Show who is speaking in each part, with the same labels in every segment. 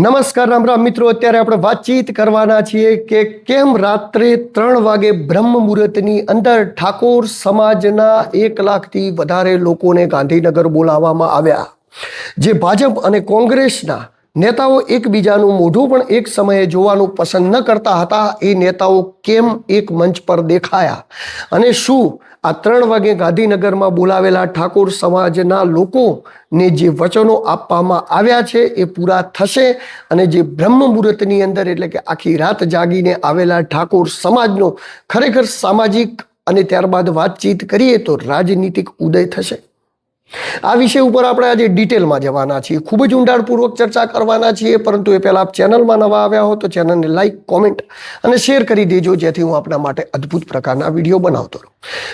Speaker 1: નમસ્કાર, રામ રામ. મિત્રો, અત્યારે આપણે વાતચીત કરવાના છીએ કે કેમ રાત્રે ત્રણ વાગે બ્રહ્મ મુહૂર્તની અંદર ઠાકોર સમાજના એક લાખથી વધારે લોકોને ગાંધીનગર બોલાવવામાં આવ્યા. જે ભાજપ અને કોંગ્રેસના નેતાઓ એકબીજાનું મોઢું પણ એક સમયે જોવાનું પસંદ ન કરતા હતા, એ નેતાઓ કેમ એક મંચ પર દેખાયા? અને શું આ ત્રણ વાગે ગાંધીનગરમાં બોલાવેલા ઠાકોર સમાજના લોકોને જે વચનો આપવામાં આવ્યા છે એ પૂરા થશે અને જે બ્રહ્મ મુહૂર્તની અંદર એટલે કે આખી રાત જાગીને આવેલા ઠાકોર સમાજનો ખરેખર સામાજિક અને ત્યારબાદ વાતચીત કરીએ તો રાજનીતિક ઉદય થશે. આ વિષય ઉપર આપણે આજે ડિટેલમાં જવાના છીએ. ખૂબ જ ઊંડાણપૂર્વક ચર્ચા કરવાના છીએ, પરંતુ એ પહેલાં આપ ચેનલમાં નવા આવ્યા હો તો ચેનલને લાઇક કોમેન્ટ અને શેર કરી દેજો, જેથી હું આપના માટે અદ્ભુત પ્રકારના વીડિયો બનાવતો રહું.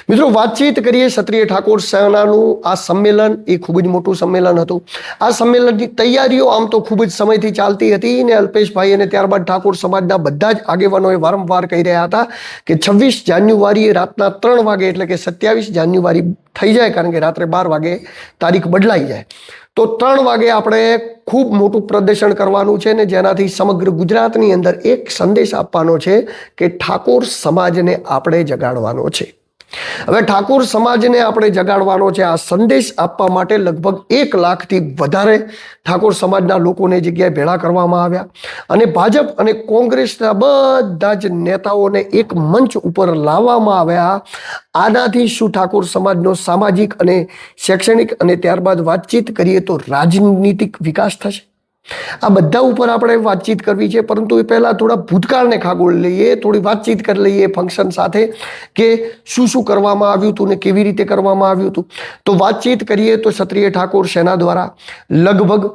Speaker 1: મિત્રો, વાતચીત કરીએ ક્ષત્રિય ઠાકોર સેનાનું. આ સંમેલન એ ખૂબ જ મોટું સંમેલન હતું. આ સંમેલનની તૈયારીઓ આમ તો ખૂબ જ સમયથી ચાલતી હતી ને અલ્પેશભાઈ અને ત્યારબાદ ઠાકોર સમાજના બધા જ આગેવાનોએ વારંવાર કહી રહ્યા હતા કે છવ્વીસ જાન્યુઆરીએ રાતના ત્રણ વાગે એટલે કે સત્યાવીસ જાન્યુઆરી થઈ જાય કારણ કે રાત્રે બાર વાગે તારીખ બદલાઈ જાય. તો ત્રણ વાગે આપણે ખૂબ મોટું પ્રદર્શન કરવાનું છે ને જેનાથી સમગ્ર ગુજરાતની અંદર એક સંદેશ આપવાનો છે કે ઠાકોર સમાજને આપણે જગાડવાનો છે. હવે ઠાકોર સમાજને આપણે જગાડવાનો છે આ સંદેશ આપવા માટે લગભગ એક લાખથી વધારે ઠાકોર સમાજના લોકોને જગ્યાએ ભેળા કરવામાં આવ્યા. અને ભાજપ અને કોંગ્રેસના બધા જ નેતાઓને એક મંચ ઉપર લાવવામાં આવ્યા. આનાથી શું ઠાકોર સમાજનો સામાજિક અને શૈક્ષણિક અને ત્યારબાદ વાતચીત કરીએ તો રાજનીતિક વિકાસ થશે? આ બધા ઉપર આપણે વાતચીત કરવી છે, પરંતુ એ પહેલાં થોડા ભૂતકાળને ખાગોળ લઈએ, થોડી વાતચીત કરી લઈએ ફંક્શન સાથે કે શું શું કરવામાં આવ્યું હતું ને કેવી રીતે કરવામાં આવ્યું હતું. તો વાતચીત કરીએ તો ક્ષત્રિય ઠાકોર સેના દ્વારા લગભગ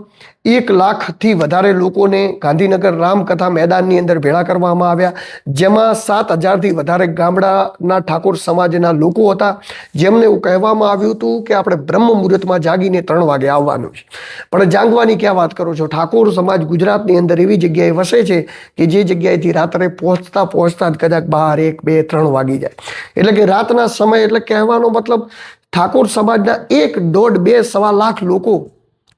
Speaker 1: એક લાખથી વધારે લોકોને ગાંધીનગર રામકથા મેદાનની અંદર ભેળા કરવામાં આવ્યા. જેમાં સાત હજારથી વધારે ગામડાના ઠાકોર સમાજના લોકો હતા. જેમને એવું કહેવામાં આવ્યું હતું કે આપણે બ્રહ્મ મુહૂર્તમાં જાગીને ત્રણ વાગે આવવાનું છે. પણ જાગવાની ક્યાં વાત કરો છો? ઠાકોર સમાજ ગુજરાતની અંદર એવી જગ્યાએ વસે છે કે જે જગ્યાએથી રાત્રે પહોંચતા પહોંચતા જ કદાચ બાર, એક, બે, ત્રણ વાગી જાય. એટલે કે રાતના સમય એટલે કહેવાનો મતલબ ઠાકોર સમાજના એક દોઢ બે સવા લાખ લોકો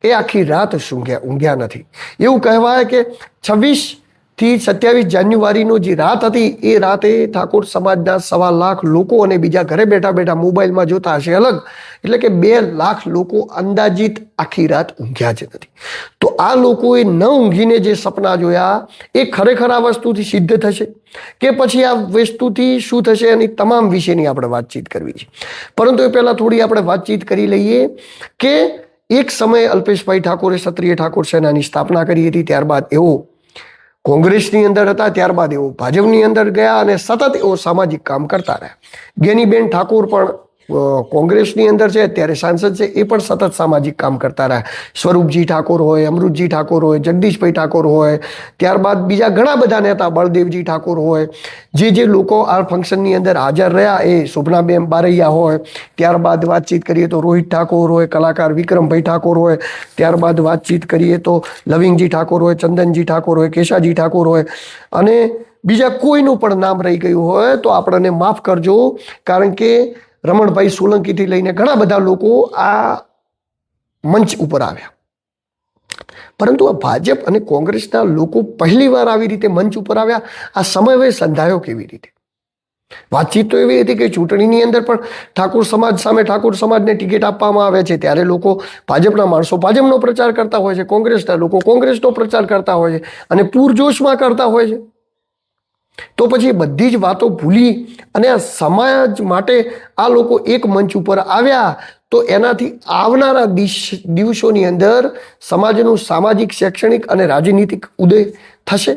Speaker 1: એ આખી રાત સૂંઘ્યા ઊંઘ્યા નથી. એવું કહેવાય કે છવ્વીસથી સત્યાવીસ જાન્યુઆરીનો જે રાત હતી, એ રાતે ઠાકોર સમાજના સવા લાખ લોકો અને બીજા ઘરે બેઠા બેઠા મોબાઈલમાં જોતા હશે અલગ. એટલે કે બે લાખ લોકો અંદાજિત આખી રાત ઊંઘ્યા જ નથી. તો આ લોકોએ ન ઊંઘીને જે સપના જોયા, એ ખરેખર આ વસ્તુથી સિદ્ધ થશે? કે પછી આ વસ્તુથી શું થશે એની તમામ વિશેની આપણે વાતચીત કરવી છે. પરંતુ એ પહેલાં થોડી આપણે વાતચીત કરી લઈએ કે એક સમયે અલ્પેશભાઈ ઠાકોરે ક્ષત્રિય ઠાકોર સેનાની સ્થાપના કરી હતી, ત્યારબાદ એઓ કોંગ્રેસની અંદર હતા, ત્યારબાદ એઓ ભાજપની અંદર ગયા અને સતત એઓ સામાજિક કામ કરતા રહ્યા. ગેનીબેન ઠાકોર પણ કોંગ્રેસની અંદર છે અત્યારે સાંસદ છે, એ પણ સતત સામાજિક કામ કરતા રહ્યા. સ્વરૂપજી ઠાકોર હોય, અમૃતજી ઠાકોર હોય, જગદીશભાઈ ઠાકોર હોય, ત્યારબાદ બીજા ઘણા બધા નેતા, બળદેવજી ઠાકોર હોય, જે જે લોકો આ ફંક્શનની અંદર હાજર રહ્યા, એ શોભનાબેન બારૈયા હોય, ત્યારબાદ વાતચીત કરીએ તો રોહિત ઠાકોર હોય, કલાકાર વિક્રમભાઈ ઠાકોર હોય, ત્યારબાદ વાતચીત કરીએ તો લવિંગજી ઠાકોર હોય, ચંદનજી ઠાકોર હોય, કેશાજી ઠાકોર હોય, અને બીજા કોઈનું પણ નામ રહી ગયું હોય, તો આપણને માફ કરજો, કારણ કે રમણભાઈ સોલંકીથી લઈને ઘણા બધા લોકો આ મંચ ઉપર આવ્યા. પરંતુ આ ભાજપ અને કોંગ્રેસના લોકો પહેલીવાર આવી રીતે મંચ ઉપર આવ્યા. આ સમયે સંધાયો કેવી રીતે? વાતચીત તો એવી હતી કે ચૂંટણીની અંદર પણ ઠાકોર સમાજ સામે ઠાકોર સમાજને ટિકિટ આપવામાં આવે છે. ત્યારે લોકો ભાજપના માણસો ભાજપનો પ્રચાર કરતા હોય છે, કોંગ્રેસના લોકો કોંગ્રેસનો પ્રચાર કરતા હોય છે અને પૂરજોશમાં કરતા હોય છે. તો પછી બધી જ વાતો ભૂલી અને આ સમાજ માટે આ લોકો એક મંચ ઉપર આવ્યા તો એનાથી આવનારા દિવસોની અંદર સમાજનું સામાજિક, શૈક્ષણિક અને રાજનીતિક ઉદય થશે.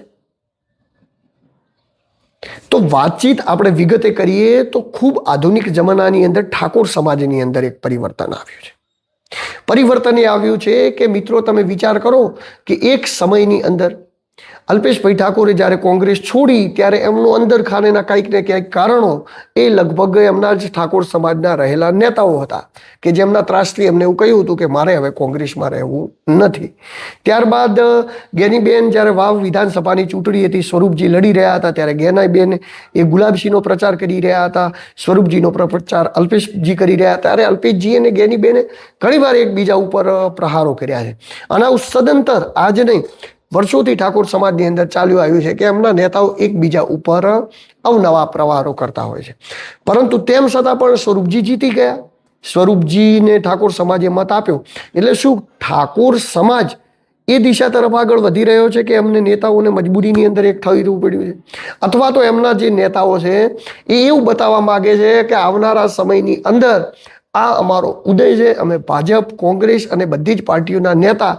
Speaker 1: તો વાતચીત આપણે વિગતે કરીએ તો ખૂબ આધુનિક જમાનાની અંદર ઠાકોર સમાજની અંદર એક પરિવર્તન આવ્યું છે. પરિવર્તન એ આવ્યું છે કે મિત્રો તમે વિચાર કરો કે એક સમયની અંદર અલ્પેશભાઈ ઠાકોરે જ્યારે કોંગ્રેસ છોડી, ત્યારે એમનું અંદર ખાનેના કંઈક ને ક્યાંક કારણો એ લગભગ એમના જ ઠાકોર સમાજના રહેલા નેતાઓ હતા કે જેમના ત્રાસથી એમને એવું કહ્યું હતું કે મારે હવે કોંગ્રેસમાં રહેવું નથી. ત્યારબાદ ગેનીબેન જ્યારે વાવ વિધાનસભાની ચૂંટણી હતી, સ્વરૂપજી લડી રહ્યા હતા, ત્યારે ગેનાબેન એ ગુલાબસિંહનો પ્રચાર કરી રહ્યા હતા, સ્વરૂપજીનો પ્રચાર અલ્પેશજી કરી રહ્યા હતા. ત્યારે અલ્પેશજી અને ગેનીબેને ઘણીવાર એકબીજા ઉપર પ્રહારો કર્યા છે. અને આવું સદંતર આજ નહીં વર્ષોથી ઠાકોર સમાજની અંદર ચાલ્યું આવ્યું છે કે એમના નેતાઓ એકબીજા ઉપર અવનવા પ્રવારો કરતા હોય છે. પરંતુ તેમ છતાં પણ સ્વરૂપજી જીતી ગયા. સ્વરૂપજીને ઠાકોર સમાજે મત આપ્યો. એટલે શું ઠાકોર સમાજ એ દિશા તરફ આગળ વધી રહ્યો છે કે એમને નેતાઓને મજબૂરીની અંદર એક થઈ રહેવું પડ્યું છે? અથવા તો એમના જે નેતાઓ છે એ એવું બતાવવા માગે છે કે આવનારા સમયની અંદર આ અમારો ઉદય છે. અમે ભાજપ, કોંગ્રેસ અને બધી જ પાર્ટીઓના નેતા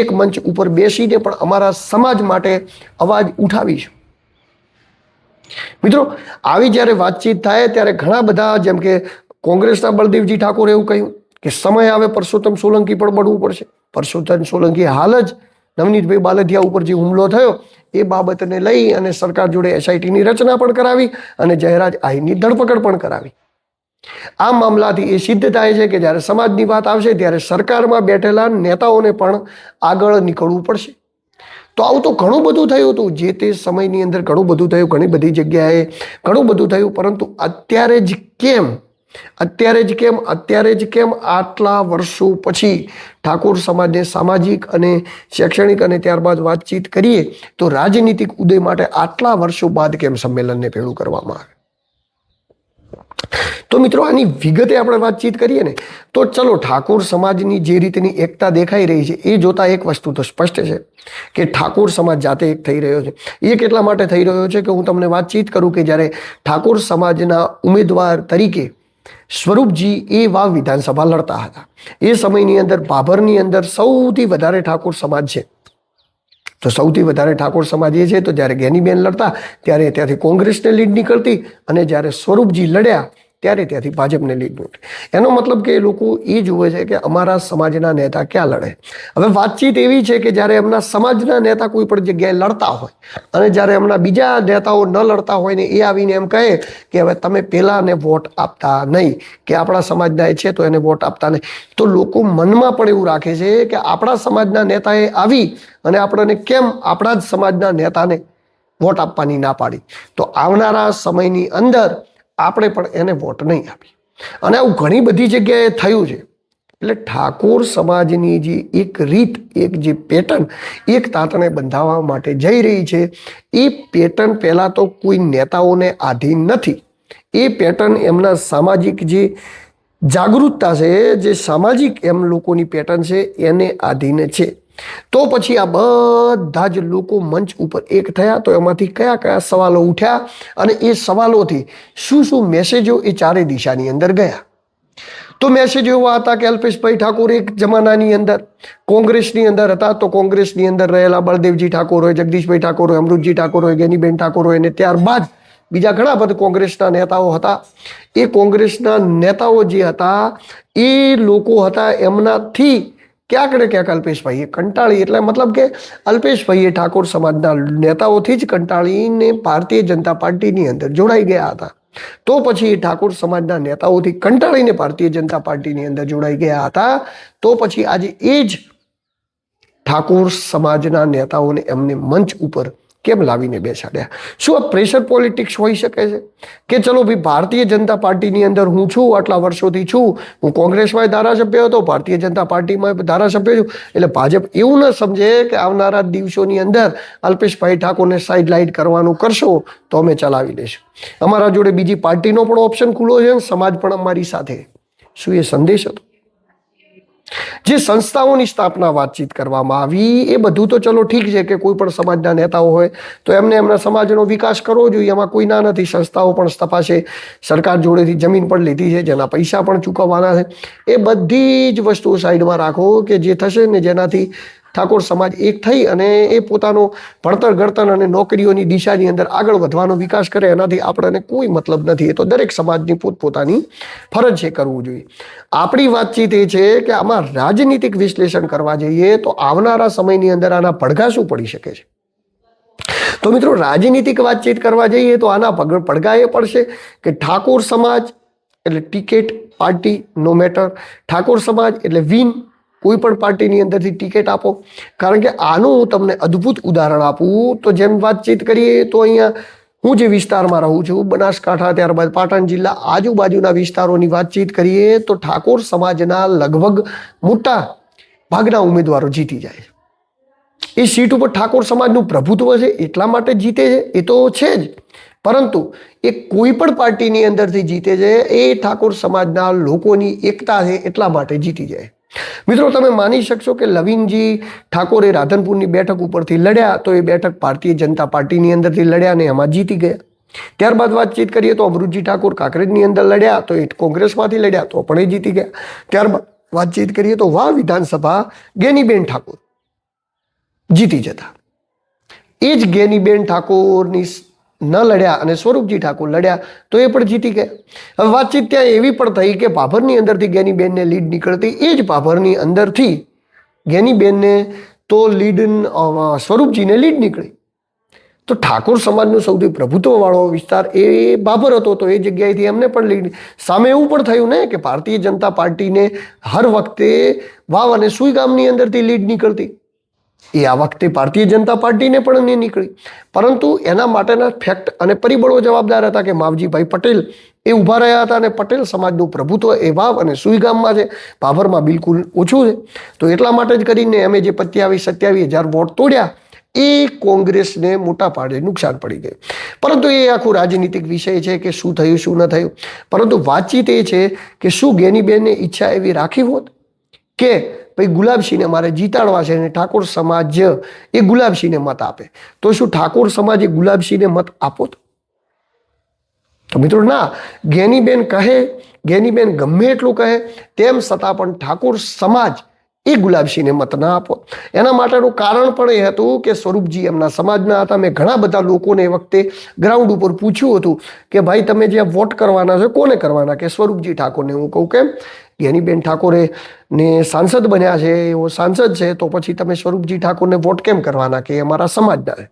Speaker 1: એક મંચ ઉપર બેસીને પણ અમારા સમાજ માટે અવાજ ઉઠાવીશું મિત્રો, આવી જ્યારે વાતચીત થાય ત્યારે ઘણા બધા જેમ કે કોંગ્રેસના બળદેવજી ઠાકોરે એવું કહ્યું કે સમય આવે, પરસોત્તમ સોલંકી પણ બનવું પડશે. પરસોત્તમ સોલંકી હાલ જ નવનીતભાઈ બાલધિયા ઉપર જે હુમલો થયો, એ બાબતને લઈ અને સરકાર જોડે એસઆઈટીની રચના પણ કરાવી અને જયરાજ આહીની ધરપકડ પણ કરાવી. આ મામલાથી એ સિદ્ધ થાય છે કે જ્યારે સમાજની વાત આવશે ત્યારે સરકારમાં બેઠેલા નેતાઓને પણ આગળ નીકળવું પડશે. તો આવું તો ઘણું બધું થયું હતું. જે તે સમયની અંદર ઘણું બધું થયું, ઘણી બધી જગ્યાએ ઘણું બધું થયું. પરંતુ અત્યારે જ કેમ? અત્યારે જ કેમ? અત્યારે જ કેમ? આટલા વર્ષો પછી ઠાકોર સમાજને સામાજિક અને શૈક્ષણિક અને ત્યારબાદ વાતચીત કરીએ તો રાજનીતિક ઉદય માટે આટલા વર્ષો બાદ કેમ સંમેલનને ભેળું કરવામાં આવે? તો મિત્રો, આની વિગતે આપણે વાતચીત કરીએ ને, તો ચલો, ઠાકોર સમાજની જે રીતની એકતા દેખાઈ રહી છે, એ જોતા એક વસ્તુ તો સ્પષ્ટ છે કે ઠાકોર સમાજ જાતે એક થઈ રહ્યો છે. એ કેટલા માટે થઈ રહ્યો છે કે હું તમને વાતચીત કરું કે જ્યારે ઠાકોર સમાજના ઉમેદવાર તરીકે સ્વરૂપજી એ વાવ વિધાનસભા લડતા હતા. એ સમયની અંદર ભાભરની અંદર સૌથી વધારે ઠાકોર સમાજ છે. તો સૌથી વધારે ઠાકોર સમાજ એ છે, તો જ્યારે ગેનીબેન લડતા, ત્યારે ત્યાંથી કોંગ્રેસને લીડ નીકળતી અને જ્યારે સ્વરૂપજી લડ્યા ત્યારે ત્યાંથી ભાજપને લીડ મળી એનો મતલબ કે એ લોકો એ જુએ છે કે અમારા સમાજના નેતા ક્યાં લડે. હવે વાતચીત એવી છે કે જ્યારે એમના સમાજના નેતા કોઈ પણ જગ્યાએ લડતા હોય અને જ્યારે એમના બીજા નેતાઓ ન લડતા હોય ને એ આવીને એમ કહે કે હવે તમે પહેલાંને વોટ આપતા નહીં કે આપણા સમાજના એ છે તો એને વોટ આપતા નહીં. તો લોકો મનમાં પણ એવું રાખે છે કે આપણા સમાજના નેતાએ આવી અને આપણને કેમ આપણા જ સમાજના નેતાને વોટ આપવાની ના પાડી. તો આવનારા સમયની અંદર આપણે પણ એને વોટ નહીં આપી અને આવું ઘણી બધી જગ્યાએ થયું છે. એટલે ઠાકોર સમાજની જે એક રીત, એક જે પેટર્ન, એક તાતણે બંધાવવા માટે જઈ રહી છે, એ પેટર્ન પહેલાં તો કોઈ નેતાઓને આધીન નથી. એ પેટર્ન એમના સામાજિક જે જાગૃતતા છે, જે સામાજિક એમ લોકોની પેટર્ન છે, એને આધીન છે. તો પછી આ બધા જ લોકો મંચ ઉપર એક થયા તો એમાંથી કયા કયા સવાલો ઉઠ્યા અને એ સવાલોથી શું શું મેસેજો એ ચારે દિશાની અંદર ગયા. તો મેસેજ એવા હતા કે અલ્પેશભાઈ ઠાકોર એક જમાનાની અંદર, કોંગ્રેસની અંદર હતા તો કોંગ્રેસની અંદર રહેલા બળદેવજી ઠાકોર હોય, જગદીશભાઈ ઠાકોર હોય, અમૃતજી ઠાકોર હોય, ગેનીબેન ઠાકોર હોય અને ત્યારબાદ બીજા ઘણા બધા કોંગ્રેસના નેતાઓ હતા. એ કોંગ્રેસના નેતાઓ જે હતા એ લોકો હતા એમનાથી ક્યાંક ને ક્યાંક અલ્પેશભાઈએ? કંટાળી, એટલે મતલબ કે અલ્પેશભાઈએ ઠાકોર સમાજના નેતાઓથી જ કંટાળીને ભારતીય જનતા પાર્ટીની અંદર જોડાઈ ગયા હતા. તો પછી ઠાકોર સમાજના નેતાઓથી કંટાળીને ભારતીય જનતા પાર્ટીની અંદર જોડાઈ ગયા હતા. તો પછી આજે એ જ ઠાકોર સમાજના નેતાઓને એમને મંચ ઉપર કેમ લાવીને બેસાડ્યા? શું આ પ્રેશર પોલિટિક્સ હોઈ શકે છે? કે ચલો ભાઈ ભારતીય જનતા પાર્ટીની અંદર હું છું, આટલા વર્ષોથી છું, હું કોંગ્રેસમાં ધારાસભ્ય હતો, ભારતીય જનતા પાર્ટીમાં ધારાસભ્ય છું. એટલે ભાજપ એવું ન સમજે કે આવનારા દિવસોની અંદર અલ્પેશભાઈ ઠાકોરને સાઇડલાઇટ કરવાનું કરશો, તો અમે ચલાવી દઈશું અમારા જોડે બીજી પાર્ટીનો પણ ઓપ્શન ખુલ્લો છે સમાજ પણ અમારી સાથે. શું એ સંદેશ હતો? જે સંસ્થાઓની સ્થાપના વાતચીત કરવામાં આવી, એ બધું તો ચલો ઠીક છે કે કોઈ પણ સમાજના નેતાઓ હોય, તો એમને એમના સમાજનો વિકાસ કરવો જોઈએ. એમાં કોઈ ના નથી. સંસ્થાઓ પણ સ્થપાશે. સરકાર જોડેથી જમીન પણ લીધી છે, જેના પૈસા પણ ચૂકવવાના છે. એ બધી જ વસ્તુઓ સાઈડમાં રાખો કે જે થશે ને જેનાથી ઠાકોર સમાજ એક થઈ અને એ પોતાનો ભણતર ઘડતર અને નોકરીઓની દિશાની અંદર આગળ વધવાનો વિકાસ કરે, એનાથી આપણને કોઈ મતલબ નથી. એ તો દરેક સમાજની પોતપોતાની ફરજ છે કરવું જોઈએ. આપણી વાતચીત એ છે કે આમાં રાજનીતિક વિશ્લેષણ કરવા જઈએ તો આવનારા સમયની અંદર આના પડઘા શું પડી શકે છે? તો મિત્રો, રાજનીતિક વાતચીત કરવા જઈએ તો આના પડઘા એ પડશે કે ઠાકોર સમાજ એટલે ticket, party, no matter. Thakor સમાજ એટલે વિન કોઈ પણ પાર્ટીની અંદરથી ટિકિટ આપો. કારણ કે આનું હું તમને અદ્ભુત ઉદાહરણ આપું. તો જેમ વાતચીત કરીએ તો અહીંયા હું જે વિસ્તારમાં રહું છું, બનાસકાંઠા, ત્યારબાદ પાટણ જિલ્લા આજુબાજુના વિસ્તારોની વાતચીત કરીએ તો ઠાકોર સમાજના લગભગ મોટા ભાગના ઉમેદવારો જીતી જાય એ સીટ ઉપર ઠાકોર સમાજનું પ્રભુત્વ છે, એટલા માટે જીતે છે, એ તો છે જ. પરંતુ એ કોઈ પણ પાર્ટીની અંદરથી જીતે છે, એ ઠાકોર સમાજના લોકોની એકતા છે, એટલા માટે જીતી જાય. મિત્રો, તમે માની શકશો કે લવિનજી ઠાકોરે રાધનપુરની બેઠક ઉપરથી લડ્યા તો એ બેઠક ભારતીય જનતા પાર્ટીની અંદરથી લડ્યા અને એમાં જીતી ગયા. ત્યારબાદ વાતચીત કરીએ તો અમૃતજી ઠાકોર કાંકરેજની અંદર લડ્યા તો એ કોંગ્રેસમાંથી લડ્યા તો પણ એ જીતી ગયા. ત્યારબાદ વાતચીત કરીએ તો વાહ વિધાનસભા ગેનીબેન ઠાકોર જીતી જતા. એ જ ગેનીબેન ઠાકોરની ન લડ્યા અને સ્વરૂપજી ઠાકોર લડ્યા, તો એ પણ જીતી ગયા. હવે વાતચીત ત્યાં એવી પણ થઈ કે ભાભરની અંદરથી ગેનીબેનને લીડ નીકળતી, એ જ ભાભરની અંદરથી ગેનીબેનને તો લીડ સ્વરૂપજીને લીડ નીકળી. તો ઠાકોર સમાજનો સૌથી પ્રભુત્વવાળો વિસ્તાર એ બાબર હતો, તો એ જગ્યાએથી એમને પણ લીડ સામે એવું પણ થયું ને કે ભારતીય જનતા પાર્ટીને હર વખતે વાવ અને સુઈ ગામની અંદરથી લીડ નીકળતી. એ આ વખતે ભારતીય જનતા પાર્ટીને પણ નહીં નીકળી. પરંતુ એના માટેના ફેક્ટ અને પરિબળો જવાબદાર હતા કે માવજીભાઈ પટેલ એ ઊભા રહ્યા હતા અને પટેલ સમાજનું પ્રભુત્વ એ વાવ અને સુઈ ગામમાં છે. ભાભરમાં બિલકુલ ઓછું છે. તો એટલા માટે જ કરીને અમે જે પત્યાવીસ સત્યાવીસ હજાર વોટ તોડ્યા, એ કોંગ્રેસને મોટા પાડે નુકસાન પડી ગયું. પરંતુ એ આખું રાજનીતિક વિષય છે કે શું થયું, શું ન થયું? પરંતુ વાતચીત એ છે કે શું ગેનીબેને ઈચ્છા એવી રાખી હોત? કે ભાઈ ગુલાબસિંહને મારે જીતાડવા છે અને ઠાકોર સમાજ એ ગુલાબસિંહને મત આપે. તો શું ઠાકોર સમાજ એ ગુલાબસિંહને મત આપો તો મિત્રો ના, ગેનીબેન કહે, ગેનીબેન ગમે એટલું કહે, તેમ છતાં પણ ઠાકોર સમાજ એ ગુલાબસિંહને મત ના આપો. એના માટેનું કારણ પણ એ હતું કે સ્વરૂપજી એમના સમાજના હતા. મેં ઘણા બધા લોકોને એ વખતે ગ્રાઉન્ડ ઉપર પૂછ્યું હતું કે ભાઈ, તમે જે વોટ કરવાના છો, કોને કરવાના? કે સ્વરૂપજી ઠાકોરને. હું કહું કેમ ગેનીબેન ઠાકોરે ને સાંસદ બન્યા છે, એવો સાંસદ છે, તો પછી તમે સ્વરૂપજી ઠાકોરને વોટ કેમ કરવાના? કે અમારા સમાજના છે.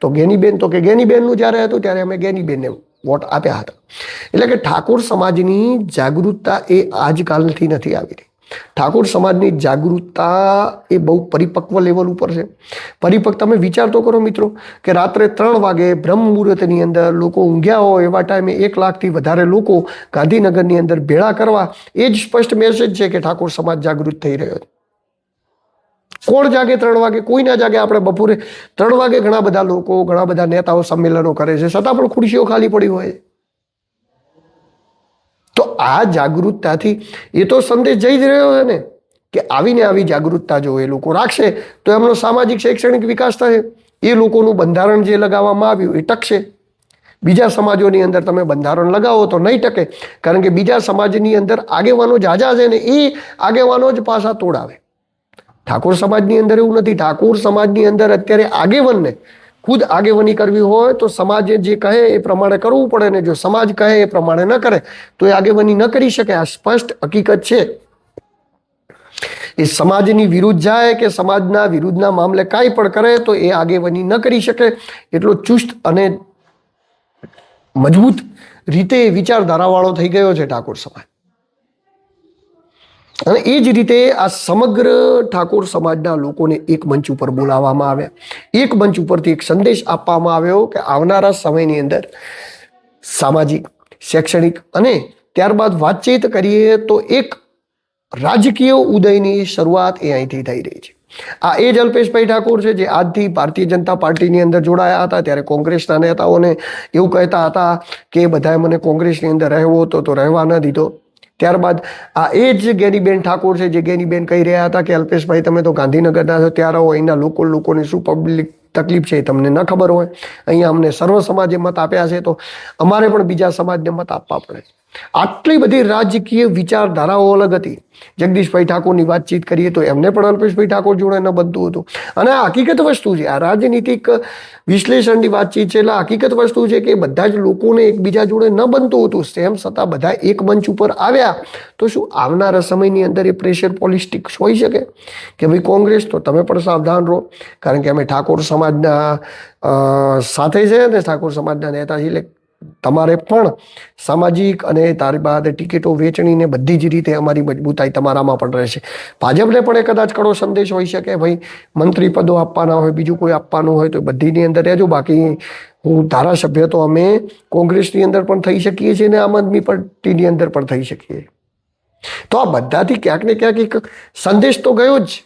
Speaker 1: તો ગેનીબેન, તો કે ગેનીબેનનું જ્યારે હતું, ત્યારે અમે ગેનીબેનને વોટ આપ્યા હતા. એટલે કે ઠાકોર સમાજની જાગૃતતા એ આજકાલથી નથી આવી રહી. ઠાકોર સમાજની જાગૃતતા એ બહુ પરિપક્વ લેવલ ઉપર છે. પરિપક્વ, તમે વિચાર તો કરો મિત્રો, કે રાત્રે ત્રણ વાગે બ્રહ્મ મુહૂર્તની અંદર લોકો ઊંઘ્યા હોય, એવા ટાઈમે એક લાખથી વધારે લોકો ગાંધીનગરની અંદર ભેળા કરવા, એ જ સ્પષ્ટ મેસેજ છે કે ઠાકોર સમાજ જાગૃત થઈ રહ્યો છે. કોણ જાગે ત્રણ વાગે? કોઈ ના જાગે? આપણે બપોરે ત્રણ વાગે ઘણા બધા લોકો, ઘણા બધા નેતાઓ સંમેલનો કરે છે. છતાં પણ ખુરશીઓ ખાલી પડી હોય છે. તો આ જાગૃતતાથી એ તો સંદેશ જઈ જ રહ્યો છે ને કે આવીને આવી જાગૃતતા જો એ લોકો રાખશે, તો એમનો સામાજિક શૈક્ષણિક વિકાસ થશે. એ લોકોનું બંધારણ જે લગાવવામાં આવ્યું એ ટકશે. બીજા સમાજોની અંદર તમે બંધારણ લગાવો તો નહીં ટકે, કારણ કે બીજા સમાજની અંદર આગેવાનો જાજા છે ને એ આગેવાનો જ પાછા તોડાવે. ઠાકોર સમાજની અંદર એવું નથી. ઠાકોર સમાજની અંદર અત્યારે આગેવનને ખુદ આગેવાની કરવી હોય તો સમાજે જે કહે એ પ્રમાણે કરવું પડે ને જો સમાજ કહે એ પ્રમાણે ન કરે, તો એ આગેવાની ન કરી શકે. આ સ્પષ્ટ હકીકત છે. એ સમાજની વિરુદ્ધ જાય કે સમાજના વિરુદ્ધના મામલે કાંઈ પણ કરે તો એ આગેવાની ન કરી શકે. એટલો ચુસ્ત અને મજબૂત રીતે વિચારધારાવાળો થઈ ગયો છે ઠાકોર સમાજ. અને એ જ રીતે આ સમગ્ર ઠાકોર સમાજના લોકોને એક મંચ ઉપર બોલાવવામાં આવ્યા. એક મંચ ઉપરથી એક સંદેશ આપવામાં આવ્યો કે આવનારા સમયની અંદર સામાજિક, શૈક્ષણિક અને ત્યારબાદ વાતચીત કરીએ તો એક રાજકીય ઉદયની શરૂઆત એ અહીંથી થઈ રહી છે. આ એ જ અલ્પેશભાઈ ઠાકોર છે જે આજથી ભારતીય જનતા પાર્ટીની અંદર જોડાયા હતા, ત્યારે કોંગ્રેસના નેતાઓને એવું કહેતા હતા કે બધાએ મને કોંગ્રેસની અંદર રહેવો હતો તો રહેવા ન દીધો. ત્યારબાદ આ એ જ ગેનીબેન ઠાકોર છે, જે ગેનીબેન કહી રહ્યા હતા કે, અલ્પેશભાઈ, તમે તો ગાંધીનગરના છો, ત્યારે અહીંના લોકો, લોકોને શું પબ્લિક તકલીફ છે એ તમને ન ખબર હોય. અહીંયા અમને સર્વ સમાજે મત આપ્યા છે, તો અમારે પણ બીજા સમાજને મત આપવા પડે. આટલી બધી રાજકીય વિચારધારાઓ અલગ હતી. જગદીશભાઈ ઠાકોરની વાતચીત કરીએ તો એમને પણ અલ્પેશભાઈ ઠાકોર જોડે ન બનતું હતું. અને આ હકીકત વસ્તુ છે, આ રાજનીતિક વિશ્લેષણની વાતચીત છે, એટલે હકીકત વસ્તુ છે કે બધા જ લોકોને એકબીજા જોડે ન બનતું હતું. તેમ છતાં બધા એક મંચ ઉપર આવ્યા. તો શું આવનારા સમયની અંદર એ પ્રેશર પોલિસ્ટિક્સ હોઈ શકે? કે ભાઈ કોંગ્રેસ, તો તમે પણ સાવધાન રહો. કારણ કે અમે ઠાકોર સમાજના સાથે છે ને ઠાકોર સમાજના નેતા છીએ, એટલે તમારે પણ સામાજિક અને ત્યારબાદ ટિકિટો વેચણીને બધી જ રીતે અમારી મજબૂતાઈ તમારામાં પણ રહેશે. ભાજપને પણ એ કદાચ કડો સંદેશ હોઈ શકે, ભાઈ મંત્રી પદો આપવાના હોય, બીજું કોઈ આપવાનું હોય તો બધીની અંદર રહેજો. બાકી હું ધારાસભ્ય તો અમે કોંગ્રેસની અંદર પણ થઈ શકીએ છીએ ને આમ આદમી પાર્ટીની અંદર પણ થઈ શકીએ. તો આ બધાથી ક્યાંક ને ક્યાંક એક સંદેશ તો ગયો જ.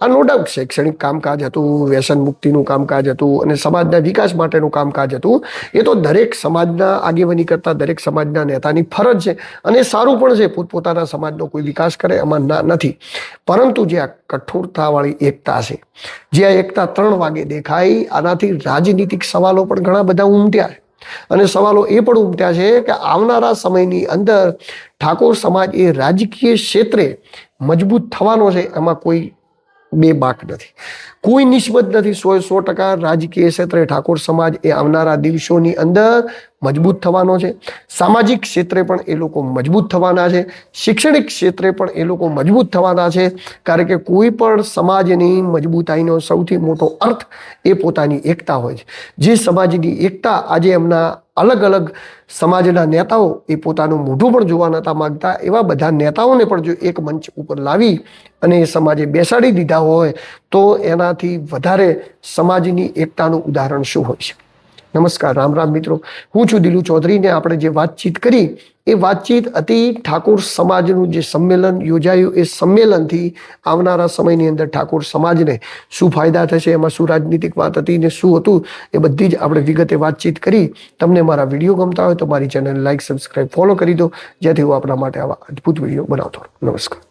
Speaker 1: આ નો ડાઉટ શૈક્ષણિક કામકાજ હતું, વ્યસન મુક્તિનું કામકાજ હતું અને સમાજના વિકાસ માટેનું કામકાજ હતું. એ તો દરેક સમાજના આગેવાની કરતા દરેક સમાજના નેતાની ફરજ છે અને સારું પણ છે, પોતપોતાના સમાજનો કોઈ વિકાસ કરે એમાં ના નથી. પરંતુ જે આ કઠોરતાવાળી એકતા છે, જે આ એકતા ત્રણ વાગે દેખાય આનાથી રાજનીતિક સવાલો પણ ઘણા બધા ઉમટ્યા છે. અને સવાલો એ પણ ઉમટ્યા છે કે આવનારા સમયની અંદર ઠાકોર સમાજ એ રાજકીય ક્ષેત્રે મજબૂત થવાનો છે, એમાં કોઈ બે બાક નથી. કોઈ નિસ્બત નથી. સો સો ટકા રાજકીય ક્ષેત્રે ઠાકોર સમાજ એ આવનારા દિવસોની અંદર મજબૂત થવાનો છે. સામાજિક ક્ષેત્રે પણ એ લોકો મજબૂત થવાના છે. શૈક્ષણિક ક્ષેત્રે પણ એ લોકો મજબૂત થવાના છે. કારણ કે કોઈ પણ સમાજની મજબૂતાઈનો સૌથી મોટો અર્થ એ પોતાની એકતા હોય છે. જે સમાજની એકતા આજે એમના અલગ અલગ સમાજના નેતાઓ એ પોતાનું મોઢું પણ જોવા નહોતા માંગતા. એવા બધા નેતાઓને પણ જો એક મંચ ઉપર લાવી અને એ સમાજે બેસાડી દીધા હોય તો એનાથી વધારે સમાજની એકતાનું ઉદાહરણ શું હોય છે નમસ્કાર, રામ રામ મિત્રો. હું છું દિલુ ચૌધરીને આપણે જે વાતચીત કરી એ વાતચીત અતિ ઠાકોર સમાજનું જે સંમેલન યોજાયું એ સંમેલનથી આવનારા સમયની અંદર ઠાકોર સમાજને શું ફાયદા થશે, એમાં શું રાજનીતિક વાત હતી ને શું હતું એ બધી જ આપણે વિગતે વાતચીત કરી. તમને મારા વીડિયો ગમતા હોય તો મારી ચેનલ લાઈક સબસ્ક્રાઈબ ફોલો કરી દો. જેથી હું આપણા માટે આવા અદ્ભુત વીડિયો બનાવતો નમસ્કાર.